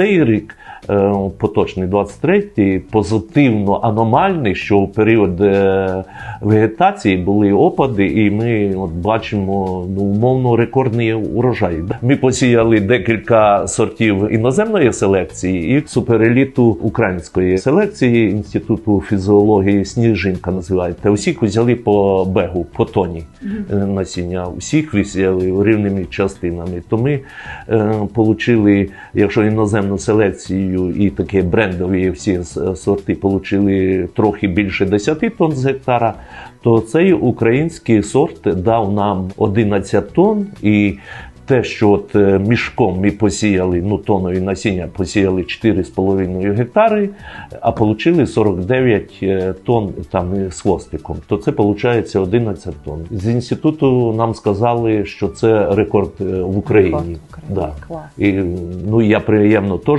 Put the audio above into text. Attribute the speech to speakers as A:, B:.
A: Цей рік е, поточний 23-й, позитивно аномальний, що у період е, вегетації були опади, і ми от бачимо ну, умовно рекордний урожай. Ми посіяли декілька сортів іноземної селекції і супереліту української селекції інституту фізіології Сніжинка називається. Усіх взяли по бегу, по тоні е, насіння. Усіх взяли рівними частинами. То ми е, получили, якщо іноземну селекцію і такі брендові всі сорти получили трохи більше 10 тонн з гектара, то цей український сорт дав нам 11 тонн і. Те, що от е, мішком ми посіяли, ну тонові насіння посіяли 4,5 гектари, а отримали 49 е, тонн там е, з хвостиком. То це виходить 11 тонн. З інституту нам сказали, що це рекорд в Україні.
B: Рекорд в Україні.
A: Да.
B: Клас.
A: І ну я приємно теж